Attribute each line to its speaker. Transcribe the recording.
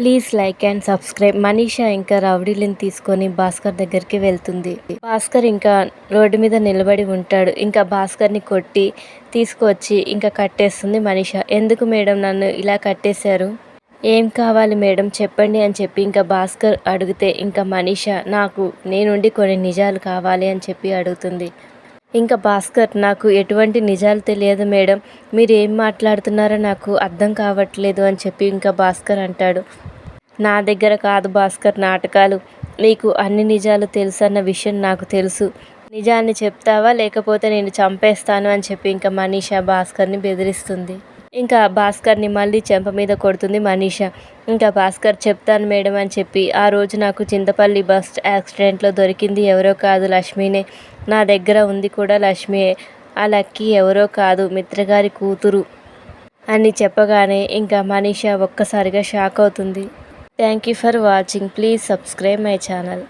Speaker 1: Please like and subscribe. Manisha ఇంకా రౌడీలను తీసుకొని భాస్కర్ దగ్గరికి వెళ్తుంది. భాస్కర్ ఇంకా రోడ్డు మీద నిలబడి ఉంటాడు. ఇంకా భాస్కర్ని కొట్టి తీసుకొచ్చి ఇంకా కట్టేస్తుంది మనీషా. ఎందుకు మేడం నన్ను ఇలా కట్టేశారు? ఏం కావాలి మేడం? చెప్పండి అని చెప్పి ఇంకా భాస్కర్ అడిగితే ఇంకా మనీషా నాకు నేనుండి కొన్ని నిజాలు కావాలి అని చెప్పి అడుగుతుంది. ఇంకా భాస్కర్ నాకు ఎటువంటి నిజాలు తెలియదు మేడం. మీరు ఏం మాట్లాడుతున్నారో నాకు అర్థం కావట్లేదు అని చెప్పి ఇంకా భాస్కర్ అంటాడు. నా దగ్గర కాదు భాస్కర్ నాటకాలు. నీకు అన్ని నిజాలు తెలుసు అన్న విషయం నాకు తెలుసు. నిజాన్ని చెప్తావా లేకపోతే నేను చంపేస్తాను అని చెప్పి ఇంకా మనీషా భాస్కర్ని బెదిరిస్తుంది. ఇంకా భాస్కర్ని మళ్ళీ చెంప మీద కొడుతుంది మనీష. ఇంకా భాస్కర్ చెప్తాను మేడం అని చెప్పి ఆ రోజు నాకు చింతపల్లి బస్ యాక్సిడెంట్లో దొరికింది ఎవరో కాదు లక్ష్మీనే. నా దగ్గర ఉంది కూడా లక్ష్మియే. ఆ లక్కీ ఎవరో కాదు మిత్రగారి కూతురు అని చెప్పగానే ఇంకా మనీష ఒక్కసారిగా షాక్ అవుతుంది. Thank you for watching. Please subscribe my channel.